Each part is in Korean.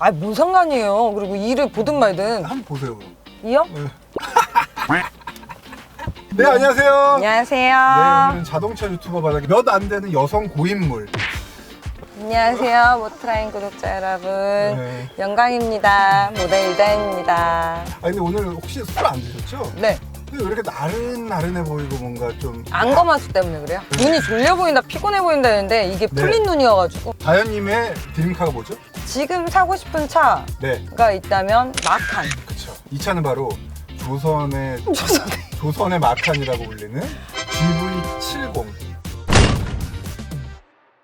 아, 뭔 상관이에요. 그리고 일을 보든 말든. 한번 보세요 그럼. 이요? 네 안녕하세요. 안녕하세요. 네 오늘은 자동차 유튜버 바닥에 몇 안 되는 여성 고인물. 안녕하세요. 모트라인 구독자 여러분. 네. 영광입니다. 모델 이다입니다. 아 근데 오늘 혹시 술 안 드셨죠? 네. 근데 왜 이렇게 나른나른해 보이고 뭔가 좀 안검하수 때문에 그래요. 눈이 졸려 보인다, 피곤해 보인다 했는데 이게 네. 풀린 눈이어가지고. 다현님의 드림카가 뭐죠? 지금 사고 싶은 차가 네, 있다면 마칸. 그쵸. 이 차는 바로 조선의. 조선의 마칸이라고 불리는 GV70.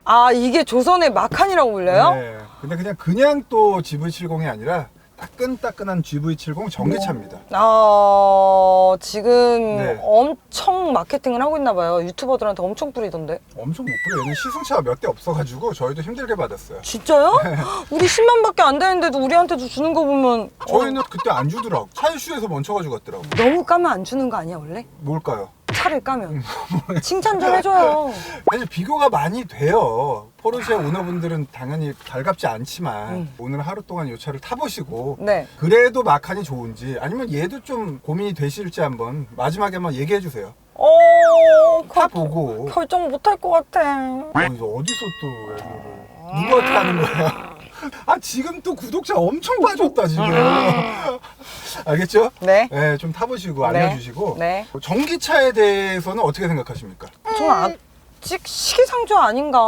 아, 이게 조선의 마칸이라고 불려요? 네. 근데 그냥 그냥 또 GV70이 아니라 따끈따끈한 GV70 전기차입니다. 아, 지금 네. 엄청 마케팅을 하고 있나 봐요. 유튜버들한테 엄청 뿌리던데. 엄청 못 부려. 얘는 시승차가 몇 대 없어가지고 저희도 힘들게 받았어요. 진짜요? 네. 우리 10만밖에 안 되는데도 우리한테도 주는 거 보면 저희는 그때 안 주더라고. 차이슈에서 멈춰가지고 갔더라고. 너무 까면 안 주는 거 아니야 원래? 뭘까요? 차를 까면 칭찬 좀 해줘요. 사실 비교가 많이 돼요. 포르쉐 오너분들은 당연히 달갑지 않지만 음. 오늘 하루 동안 이 차를 타보시고 네. 그래도 마칸이 좋은지 아니면 얘도 좀 고민이 되실지 한번 마지막에 한번 얘기해 주세요. 어, 타 결, 보고 결정 못할 것 같아. 어디서 어디서 또 누구한테 하는 거야? 아 지금 또 구독자 엄청 빠졌다 지금. 알겠죠? 네. 네, 좀 타보시고 네. 알려주시고 네. 전기차에 대해서는 어떻게 생각하십니까? 저는 아직 시기상조 아닌가.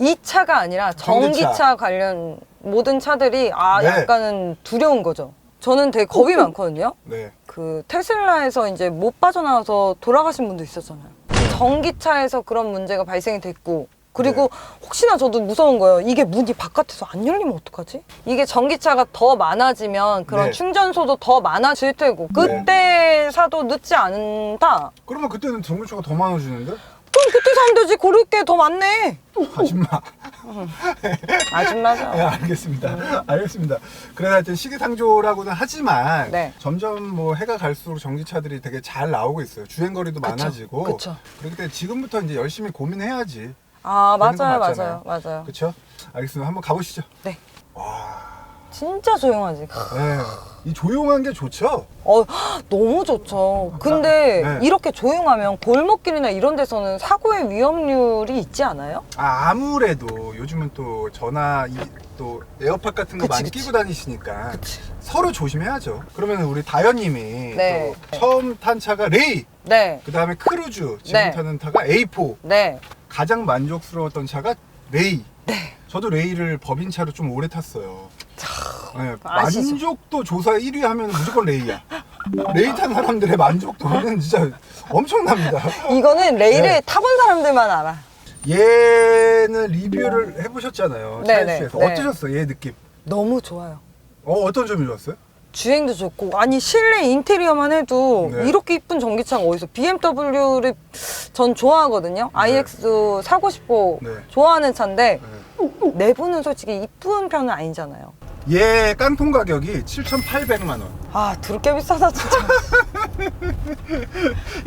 이 차가 아니라 전기차. 전기차 관련 모든 차들이 아 네. 약간은 두려운 거죠. 저는 되게 겁이 많거든요. 네. 그 테슬라에서 이제 못 빠져나와서 돌아가신 분도 있었잖아요. 전기차에서 그런 문제가 발생이 됐고 그리고 혹시나 저도 무서운 거예요. 이게 문이 바깥에서 안 열리면 어떡하지? 이게 전기차가 더 많아지면 그런 네. 충전소도 더 많아질 테고 그때 사도 늦지 않다. 그러면 그때는 전기차가 더 많아지는데? 그럼 그때 사면 되지. 고를 게 더 많네. 아줌마. 아줌마죠. 네, 알겠습니다. 알겠습니다. 그래서 하여튼 시기상조라고는 하지만 네. 점점 뭐 해가 갈수록 전기차들이 되게 잘 나오고 있어요. 주행거리도 많아지고. 그쵸. 그렇기 때문에 지금부터 이제 열심히 고민해야지. 아 맞아요. 맞아요, 맞아요. 그렇죠? 알겠습니다. 한번 가보시죠. 네. 와. 진짜 조용하지. 네. 이 조용한 게 좋죠? 어, 너무 좋죠. 근데 네. 이렇게 조용하면 골목길이나 이런 데서는 사고의 위험률이 있지 않아요? 아, 아무래도 요즘은 또 전화, 이, 또 에어팟 같은 거 그치, 많이 그치. 끼고 다니시니까 그치. 서로 조심해야죠. 그러면 우리 다현님이 네. 또 처음 탄 차가 레이, 네, 그 다음에 크루즈, 지금 네. 타는 차가 A4. 네. 가장 만족스러웠던 차가 레이. 저도 레이를 법인차로 좀 오래 탔어요. 네, 아시죠? 만족도 조사 1위 하면 무조건 레이야. 레이 탄 사람들의 만족도는 진짜 엄청납니다. 이거는 레일을 네. 타본 사람들만 알아. 얘는 리뷰를 해보셨잖아요. 네, 차이스에서 네, 네. 어떠셨어요? 얘 느낌? 너무 좋아요. 어, 어떤 점이 좋았어요? 주행도 좋고 아니 실내 인테리어만 해도 네. 이렇게 이쁜 전기차가 어디서 BMW를 전 좋아하거든요. iX 사고 싶고 네. 좋아하는 차인데 네. 내부는 솔직히 이쁜 편은 아니잖아요. 얘 깡통 가격이 7,800만 원. 아 드럽게 비싸다 진짜.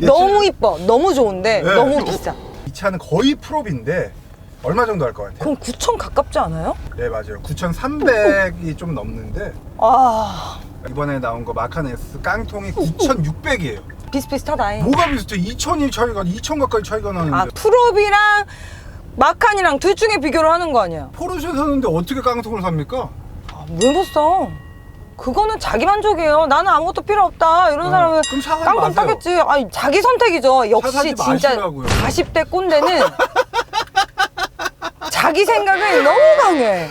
얘 너무 칠- 이뻐, 너무 좋은데 네. 너무 비싸. 이 차는 거의 프롭인데 얼마 정도 할 것 같아요? 그럼 9천 가깝지 않아요? 네 맞아요. 9,300이 좀 넘는데 아 이번에 나온 거 마칸 S 깡통이 9,600이에요. 비슷비슷하다. 뭐가 비슷해? 2,000이 차이가 2,000 가까이 차이가 나는데 아 프롭이랑 마칸이랑 둘 중에 비교를 하는 거 아니야? 포르쉐 사는데 어떻게 깡통을 삽니까? 아, 왜못 써? 그거는 자기 만족이에요. 나는 아무것도 필요 없다. 이런 어, 사람은 그럼 사가지 깡통 마세요. 사겠지. 아니 자기 선택이죠. 역시 사지 진짜 마시라고요. 40대 꼰대는 자기 생각을 너무 강해.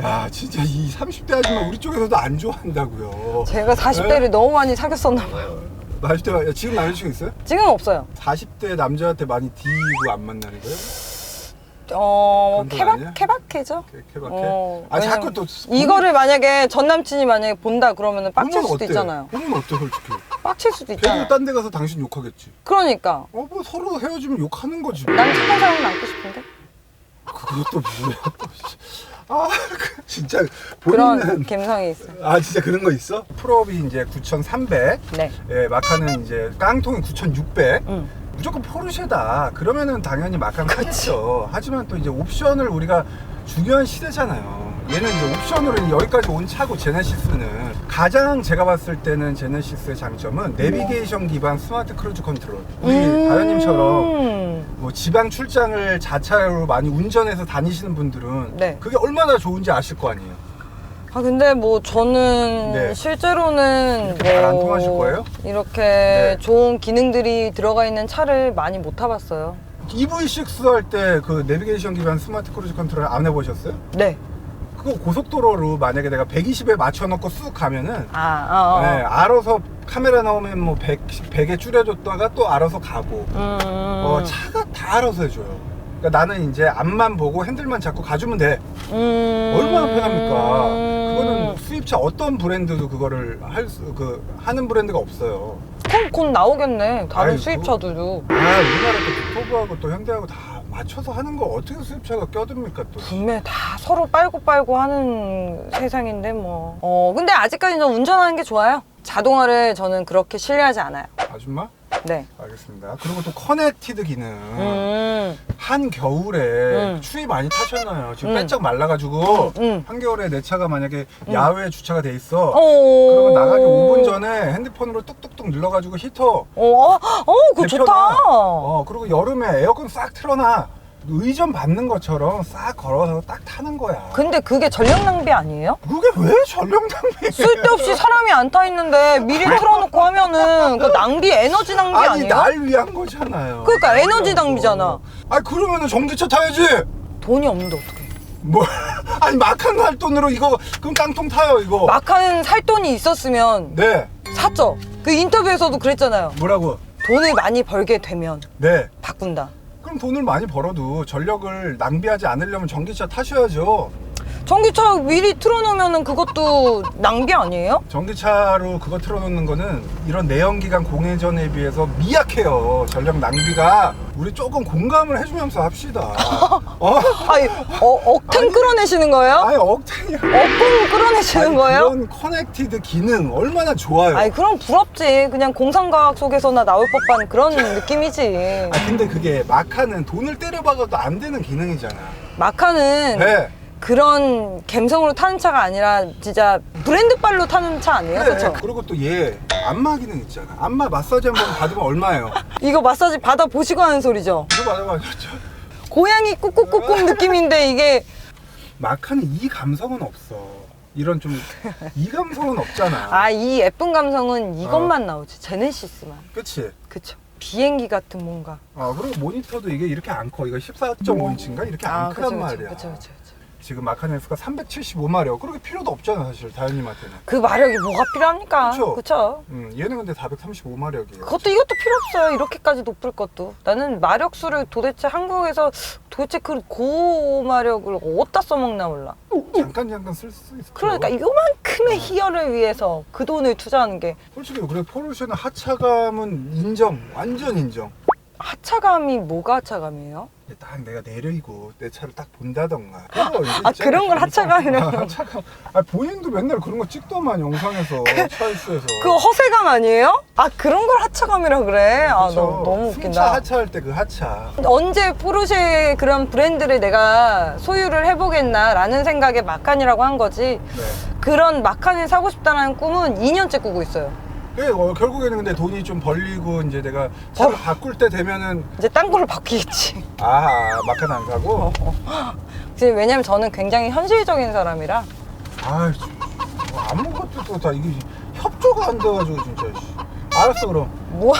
야 진짜 이 30대 아줌마 우리 쪽에서도 안 좋아한다고요. 제가 40대를 너무 많이 사귀었었나 봐요. 40대 야, 지금 남자친구 있어요? 지금 없어요. 40대 남자한테 많이 D고 안 만나는 거예요? 어 그런 건 케바 아니야? 케바케죠. 케- 케바케? 어, 아 자꾸 왜냐면 또 이거를 만약에 전 남친이 만약에 본다 그러면은 빡칠 수도? 있잖아요. 보면 어때 솔직히? 빡칠 수도 있잖아요. 딴 데 가서 당신 욕하겠지. 그러니까 어 뭐 서로 헤어지면 욕하는 거지. 난 착한 사람은 남고 싶은데 그것도 뭐야. 아 그- 진짜 그런 본인은 감성이 있어. 요아 진짜 그런 거 있어? 풀업이 이제 9,300, 네. 예, 마카는 이제 깡통이 9,600. 응. 무조건 포르쉐다. 그러면은 당연히 하겠죠. 하지만 또 이제 옵션을 우리가 중요한 시대잖아요. 얘는 이제 옵션으로 여기까지 온 차고 제네시스는 가장 제가 봤을 때는 제네시스의 장점은 내비게이션 기반 스마트 크루즈 컨트롤. 우리 다현님처럼 음. 뭐 지방 출장을 자차로 많이 운전해서 다니시는 분들은 네. 그게 얼마나 좋은지 아실 거 아니에요. 아 근데 뭐 저는 네. 실제로는 이렇게 말안 뭐 통하실 거예요? 이렇게 네. 좋은 기능들이 들어가 있는 차를 많이 못 타봤어요. EV6 할 때 그 내비게이션 기반 스마트 크루즈 컨트롤 안 해보셨어요? 네. 그거 고속도로로 만약에 내가 120에 맞춰놓고 쑥 가면은 아, 아, 아. 네, 알아서 카메라 나오면 뭐 100, 100에 줄여줬다가 또 알아서 가고 음. 어, 차가 다 알아서 해줘요. 그러니까 나는 이제 앞만 보고 핸들만 잡고 가주면 돼. 음. 얼마나 편합니까? 그거는 수입차 어떤 브랜드도 그거를 할 수, 그, 하는 브랜드가 없어요. 그럼 곧 나오겠네. 다른 아이고. 수입차들도. 아, 우리나라 또 국토부하고 또 현대하고 다 맞춰서 하는 거 어떻게 수입차가 껴듭니까 또. 분명히 다 서로 빨고 빨고 하는 세상인데 뭐. 어, 근데 아직까지 는 운전하는 게 좋아요. 자동화를 저는 그렇게 신뢰하지 않아요. 아줌마? 네. 알겠습니다. 그리고 또 커넥티드 기능. 음. 한 겨울에 음. 추위 많이 타셨나요? 지금 음. 빼짝 말라가지고 음. 한 겨울에 내 차가 만약에 야외에 주차가 돼 있어. 어. 그러면 나가기 5분 전에 핸드폰으로 뚝뚝뚝 눌러가지고 히터 어, 어, 어, 그거 데펴놔. 좋다. 어, 그리고 여름에 에어컨 싹 틀어놔. 의전 받는 것처럼 싹 걸어서 딱 타는 거야. 근데 그게 전력 낭비 아니에요? 그게 왜 전력 낭비야? 쓸데없이 사람이 안 타 있는데 미리 틀어놓고 하면은 그 낭비 에너지 낭비 아니 아니 에요? 날 위한 거잖아요. 그러니까 에너지 낭비잖아. 아 그러면은 전기차 타야지. 돈이 없는데 어떡해. 뭐 아니 막한 살 돈으로 이거 그럼 깡통 타요 이거. 막하는 살 돈이 있었으면 네 샀죠. 그 인터뷰에서도 그랬잖아요. 뭐라고? 돈을 많이 벌게 되면 네. 바꾼다. 그럼 돈을 많이 벌어도 전력을 낭비하지 않으려면 전기차 타셔야죠. 전기차 미리 틀어놓으면은 그것도 낭비 아니에요? 전기차로 그거 틀어놓는 거는 이런 내연기관 공회전에 비해서 미약해요. 전력 낭비가 우리 조금 공감을 해주면서 합시다. 어? 아니, 어, 억텐 아니. 끌어내시는 거예요? 아니 억텐이야. 억텐 끌어내시는 아니, 거예요? 그런 커넥티드 기능 얼마나 좋아요. 아니, 그럼 부럽지. 그냥 공상과학 속에서나 나올 법한 그런 느낌이지. 아 근데 그게 마카는 돈을 때려박아도 안 되는 기능이잖아. 마카는 네. 그런 갬성으로 타는 차가 아니라 진짜 브랜드빨로 타는 차 아니에요? 그래. 그렇죠? 그리고 또 얘 안마 기능 있잖아. 안마 마사지 한번 받으면 얼마예요? 이거 마사지 받아 보시고 하는 소리죠. 이거 받아봐야죠. 고양이 꾹꾹꾹꾹 느낌인데 이게 마카는 이 감성은 없어. 이런 좀 이 감성은 없잖아. 아 이 예쁜 감성은 이것만 나오지 제네시스만. 그치? 그쵸? 비행기 같은 뭔가. 아 그리고 모니터도 이게 이렇게 안 커. 이거 14.5인치인가 이렇게 안 크단 아, 그쵸, 말이야. 그쵸, 그쵸, 그쵸. 지금 마카네스가 375마력. 그렇게 필요도 없잖아 사실 다현님한테는. 그 마력이 뭐가 필요합니까? 그쵸. 그쵸? 음, 얘는 근데 435마력이에요. 그것도 이것도 필요 없어요. 이렇게까지 높을 것도. 나는 마력수를 도대체 한국에서 도대체 그 고마력을 어디다 써먹나 몰라. 잠깐 잠깐 쓸 수 있어. 그러니까 요만큼의 희열을 위해서 그 돈을 투자하는 게 솔직히 그래 포르쉐는 하차감은 인정, 완전 인정. 하차감이 뭐가 하차감이에요? 딱 내가 내리고 내 차를 딱 본다던가. 그거 이제 아. 그런 걸 하차감이라고. 아, 하차감. 아 본인도 맨날 그런 거 찍더만 영상에서 차이스에서. 그거 허세감 아니에요? 아 그런 걸 하차감이라 그래? 아 그쵸. 너무, 너무 승차 웃긴다. 하차할 때 그 하차. 언제 포르쉐 그런 브랜드를 내가 소유를 해보겠나라는 생각에 마칸이라고 한 거지. 네. 그런 마칸을 사고 싶다는 꿈은 2년째 꾸고 있어요. 그 어, 결국에는 근데 돈이 좀 벌리고 이제 내가 차를 어. 바꿀 때 되면은 이제 딴 걸로 바뀌겠지. 아 마카는 안 사고. 지금 왜냐면 저는 굉장히 현실적인 사람이라 아 아무것도 또 다 이게 협조가 안 돼가지고 진짜. 씨. 알았어 그럼. 뭐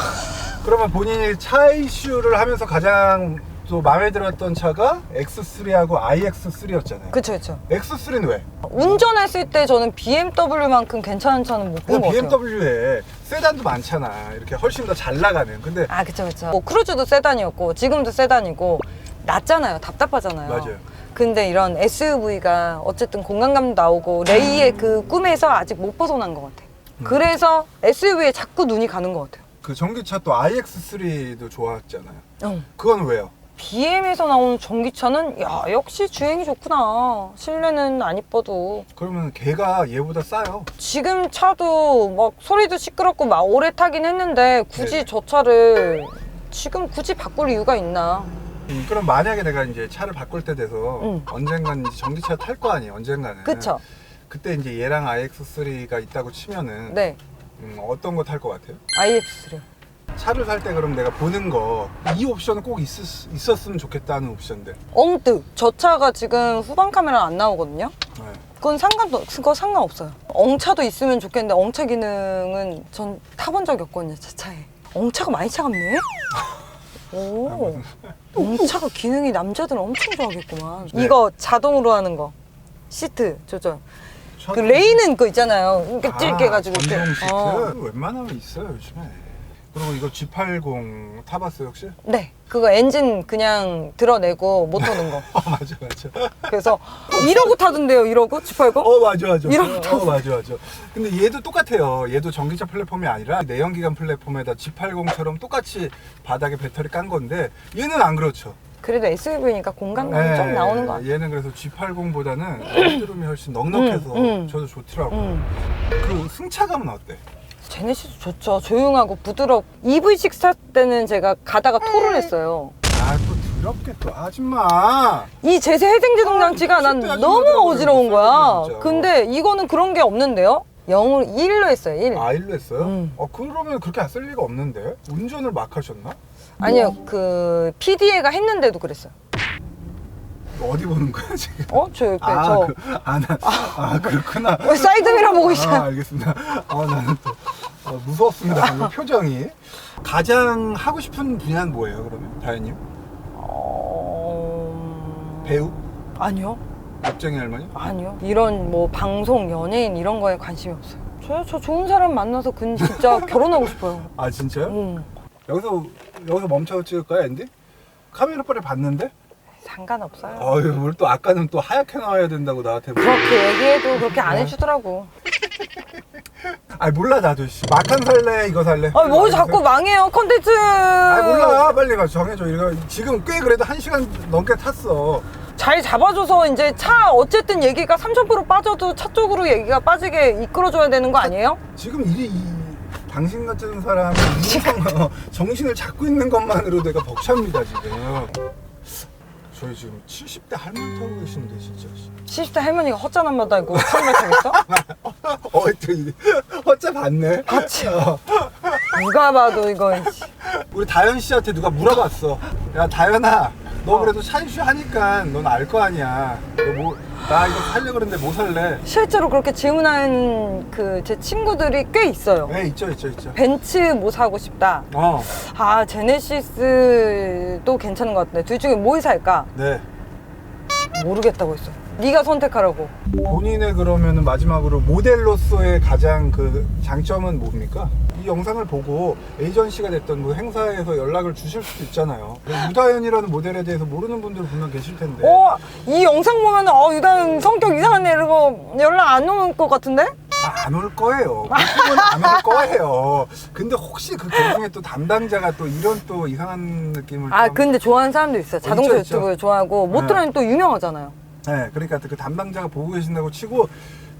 그러면 본인이 차 이슈를 하면서 가장 또 마음에 들었던 차가 X3하고 iX3였잖아요. 그쵸 그쵸. X3는 왜? 운전했을 때 저는 BMW만큼 괜찮은 차는 못 본 것 같아요. BMW에 세단도 많잖아. 이렇게 훨씬 더 잘 나가는. 근데 아 그쵸 그쵸. 뭐 크루즈도 세단이었고 지금도 세단이고 낮잖아요. 답답하잖아요. 맞아요. 근데 이런 SUV가 어쨌든 공간감도 나오고 레이의 그 꿈에서 아직 못 벗어난 것 같아요. 음. 그래서 SUV에 자꾸 눈이 가는 것 같아요. 그 전기차 또 iX3도 좋았잖아요. 응. 그건 왜요? BM에서 나오는 전기차는 야 역시 주행이 좋구나. 실내는 안 이뻐도 그러면 걔가 얘보다 싸요. 지금 차도 막 소리도 시끄럽고 막 오래 타긴 했는데 굳이 네네. 저 차를 지금 굳이 바꿀 이유가 있나? 음, 그럼 만약에 내가 이제 차를 바꿀 때 돼서 음. 언젠간 이제 전기차 탈 거 아니에요 언젠가는 그쵸? 그때 이제 얘랑 iX3가 있다고 치면은 네. 음, 어떤 거 탈 것 같아요? iX3요. 차를 살 때 그럼 내가 보는 거 이 옵션은 꼭 있었, 있었으면 좋겠다는 옵션들 엉뜨. 저 차가 지금 후방 카메라 안 나오거든요. 네. 그건 상관도 그거 상관없어요. 엉차도 있으면 좋겠는데 엉차 기능은 전 타본 적이 없거든요. 제 차에. 엉차가 많이 차갑네. 오. 엉차가 기능이 남자들은 엄청 좋아하겠구만. 네. 이거 자동으로 하는 거. 시트 조절. 그 첫- 레이는 거 있잖아요. 이렇게 찔게 해가지고 이렇게. 전동 시트 어. 웬만하면 있어요 요즘에 그리고 이거 G80 타봤어요 혹시? 네. 그거 엔진 그냥 드러내고 못 타는 거. 어 맞아 맞아 그래서 이러고 타던데요. 이러고 G80? 어 맞아 맞아 이런 어 맞아 맞아 근데 얘도 똑같아요 얘도 전기차 플랫폼이 아니라 내연기관 플랫폼에다 G80처럼 똑같이 바닥에 배터리 깐 건데 얘는 안 그렇죠 그래도 SUV니까 공간감이 네, 좀 나오는 것 같아요. 얘는 그래서 G80보다는 헤드룸이 훨씬 넉넉해서 음, 음. 저도 좋더라고요 음. 그 승차감은 어때? 제네시스 좋죠. 조용하고 부드럽. EV6 살 때는 제가 가다가 토를 했어요. 아또 더럽게 또 아줌마 이 제세 해생제동 장치가 난 진짜 너무 어지러운 거야. 진짜. 근데 이거는 그런 게 없는데요? 0으로 1로 했어요. 1. 아 일로 했어요? 음. 어 그러면 그렇게 안 쓸 리가 없는데 운전을 막 하셨나? 아니요. 그 PDA가 했는데도 그랬어요. 어디 보는 거야 지금? 어? 저 옆에 아, 저 그, 아, 나, 아, 그렇구나. 어, 사이드미러 보고 있어요. 아, 알겠습니다. 아, 나는 또 어, 무서웠습니다. 방금 표정이. 가장 하고 싶은 분야는 뭐예요, 그러면? 다현님? 어... 배우? 아니요. 멋쟁이 할머니? 아니요. 이런 뭐 방송, 연예인 이런 거에 관심이 없어요. 저요? 저 좋은 사람 만나서 근 진짜 결혼하고 싶어요. 아, 진짜요? 음. 여기서, 여기서 멈춰 찍을까요, 앤디? 카메라 빨리 봤는데? 상관없어요. 어휴, 뭘또 아까는 또 하얗게 나와야 된다고 나한테. 뭐- 그렇게 얘기해도 그렇게 안 어. 해주더라고. 아, 몰라, 나도. 씨. 마칸 살래, 이거 살래? 아, 뭐 자꾸 망해요, 컨텐츠. 아, 몰라. 빨리 가. 정해줘. 이거 지금 꽤 그래도 한 시간 넘게 탔어. 잘 잡아줘서 이제 차 어쨌든 얘기가 3000% 빠져도 차 쪽으로 얘기가 빠지게 이끌어줘야 되는 거 아니에요? 지금 이, 이 당신 같은 사람이 인성, 정신을 잡고 있는 것만으로 내가 벅찹니다 지금. 저희 지금 70대 할머니 타고 계시는데 진짜. 70대 할머니가 헛잔 한 마다 이거 카메라 타겠어? 어, 또 이- 허짜 봤네. 같이. 어, 누가 봐도 이거 우리 다현 씨한테 누가 물어봤어. 야 다현아, 너 그래도 차이슈 하니까 넌 알 거 아니야. 너 뭐, 나 이거 살려 그랬는데 뭐 살래? 실제로 그렇게 질문한 그 제 친구들이 꽤 있어요. 네 있죠 있죠 있죠. 벤츠 뭐 사고 싶다. 어, 아 제네시스도 괜찮은 것 같은데 둘 중에 뭘 살까? 네. 모르겠다고 했어. 네가 선택하라고. 본인의 그러면은 마지막으로 모델로서의 가장 그 장점은 뭡니까? 이 영상을 보고 에이전시가 됐던 뭐 행사에서 연락을 주실 수도 있잖아요. 유다현이라는 모델에 대해서 모르는 분들 분명 계실 텐데. 어, 이 영상 보면 어 유단 성격 이상하네 이러고 연락 안 오는 것 같은데? 아, 안올 거예요. 보통은 안올 거예요. 근데 혹시 그 계중에 또 담당자가 또 이런 또 이상한 느낌을 아 좀- 근데 좋아하는 사람도 있어요. 자동차 있죠, 있죠. 유튜브 좋아하고 모토라는 또 유명하잖아요. 네, 그러니까 그 담당자가 보고 계신다고 치고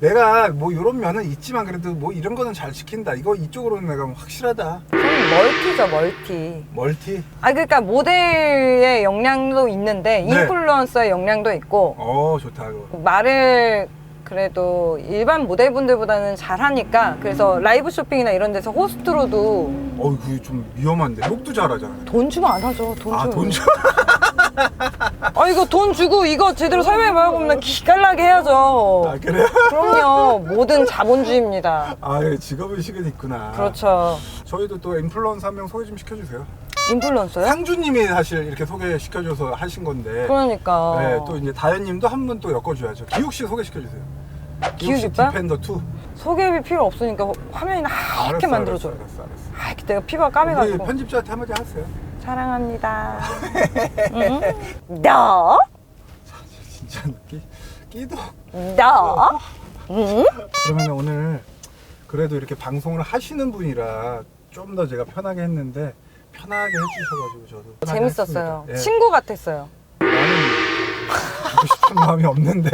내가 뭐 이런 면은 있지만 그래도 뭐 이런 거는 잘 지킨다. 이거 이쪽으로는 내가 뭐 확실하다. 저는 멀티죠 멀티. 멀티. 아 그러니까 모델의 역량도 있는데 네. 인플루언서의 역량도 있고 어, 좋다 그거. 말을 그래도 일반 모델분들보다는 잘하니까 그래서 라이브 쇼핑이나 이런 데서 호스트로도 어, 그게 좀 위험한데. 욕도 잘하잖아요. 돈 주면 안 하죠. 돈 아, 주면. 돈 줘. 아 이거 돈 주고 이거 제대로 설명해봐요 그러면 기깔나게 해야죠. 아, 그래요? 그럼요. 모든 자본주의입니다. 아, 예, 직업의식은 있구나. 그렇죠. 저희도 또 인플루언서 한 명 소개 좀 시켜주세요. 인플루언서요? 상주님이 사실 이렇게 소개시켜줘서 하신 건데. 그러니까. 네, 또 이제 다현님도 한 분 또 엮어줘야죠. 기욱 씨 소개시켜주세요. 기욱 씨 오빠? 디펜더 2. 소개비 필요 없으니까 화면이나 하얗게 만들어줘요. 알았어, 알았어. 하얗게 내가 피부가 우리 까매가지고. 편집자한테 한마디 하세요. 사랑합니다. 응? 너? 진짜 끼, 끼도. 너? 응? 그러면 오늘 그래도 이렇게 방송을 하시는 분이라 좀 더 제가 편하게 했는데 편하게 해주셔가지고 저도 편하게 재밌었어요. 했습니다. 예. 친구 같았어요. 나는 하고 싶은 마음이 없는데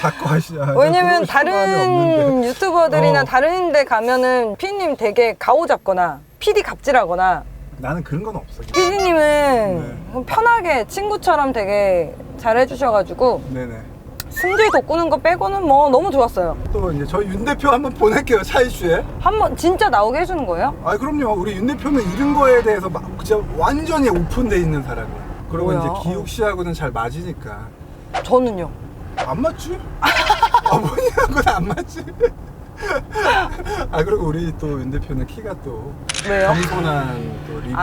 자꾸 하시. 아, 왜냐면 다른. 유튜버들이나 어. 다른 데 가면은 피디님 되게 가오 잡거나 PD 갑질하거나 나는 그런 건 없어. 피디님은 네. 편하게 친구처럼 되게 잘해주셔가지고 네네. 승질 돋구는 거 빼고는 뭐 너무 좋았어요. 또 이제 저희 윤 대표 한번 보낼게요 차이슈에. 한번 진짜 나오게 해주는 거예요? 아 그럼요. 우리 윤 대표는 이런 거에 대해서 막 진짜 완전히 오픈돼 있는 사람이야. 그리고 뭐야? 이제 기욱 씨하고는 잘 맞으니까 저는요. 안 맞지? 어머니하고는 안 맞지? 아 그리고 우리 또 윤 대표는 키가 또 왜요? 겸손한 또 리뷰어라서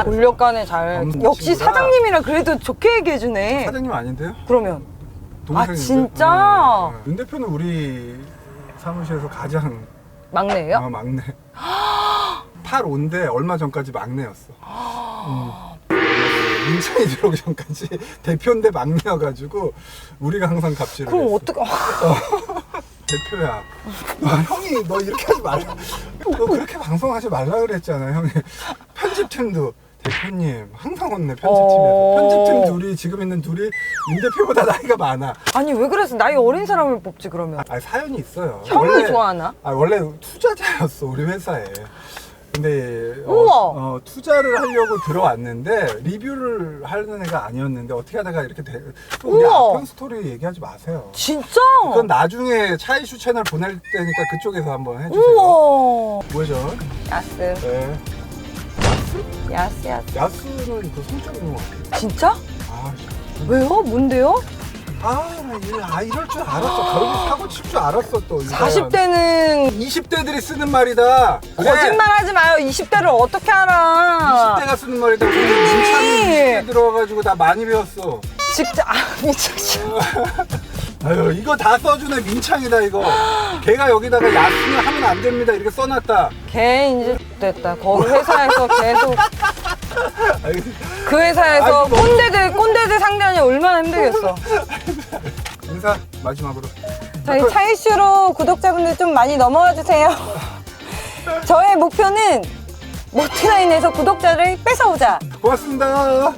아, 권력간에 잘. 역시 친구라. 사장님이라 그래도 좋게 얘기해주네. 사장님 아닌데요? 그러면. 동생인데? 아, 진짜? 네, 네. 윤 대표는 우리 사무실에서 가장 막내예요? 아, 막내. 8온데 얼마 전까지 막내였어. 음. 민찬이 들어오기 전까지 대표인데 막내여가지고 우리가 항상 갑질을 그럼 했어. 어떡해. 대표야. 아, 형이 너 이렇게 하지 말라. 너 그렇게 방송하지 말라 그랬잖아, 형이. 편집팀도 대표님 항상 혼내 편집팀에서. 어. 편집팀 둘이 지금 있는 둘이 윤 대표보다 나이가 많아. 아니, 왜 그래서 나이 어린 사람을 뽑지, 그러면? 아 사연이 있어요. 형을 원래- 좋아하나? 아 원래 투자자였어 우리 회사에. 근데 어, 우와. 어, 투자를 하려고 들어왔는데 리뷰를 하는 애가 아니었는데 어떻게 하다가 이렇게 돼. 또 우리 우와. 아편 스토리 얘기하지 마세요. 진짜? 그건 나중에 차이슈 채널 보낼 때니까 그쪽에서 한번 해주세요. 우와. 뭐죠? 야스. 네. 야스, 야스. 야스는 그 성적인 것 같아요. 진짜? 아, 왜요? 뭔데요? 아, 이- 아 이럴 줄 알았어. 저렇게 사고 칠 줄 알았어 또. 이 사람. 40대는 20대들이 쓰는 말이다. 그래. 거짓말 하지 마요. 20대를 어떻게 알아? 20대가 쓰는 말이다. 피디님이. 민찬이 20대 들어와가지고 나 많이 배웠어. 직장, 아, 미쳤어. 아유 이거 다 써주네 민창이다 이거. 걔가 여기다가 야스는 하면 안 됩니다 이렇게 써놨다. 걔 이제 됐다. 거기 회사에서 계속 그 회사에서 아이고. 꼰대들 꼰대들 상대하니 얼마나 힘들겠어. 인사 마지막으로. 저희 차이슈로 구독자분들 좀 많이 넘어와 주세요. 저의 목표는 모트라인에서 구독자를 뺏어오자. 고맙습니다.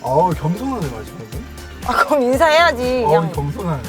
어우 겸손하네 마지막에. 아, 그럼 인사해야지. 어우 그냥. 겸손하네.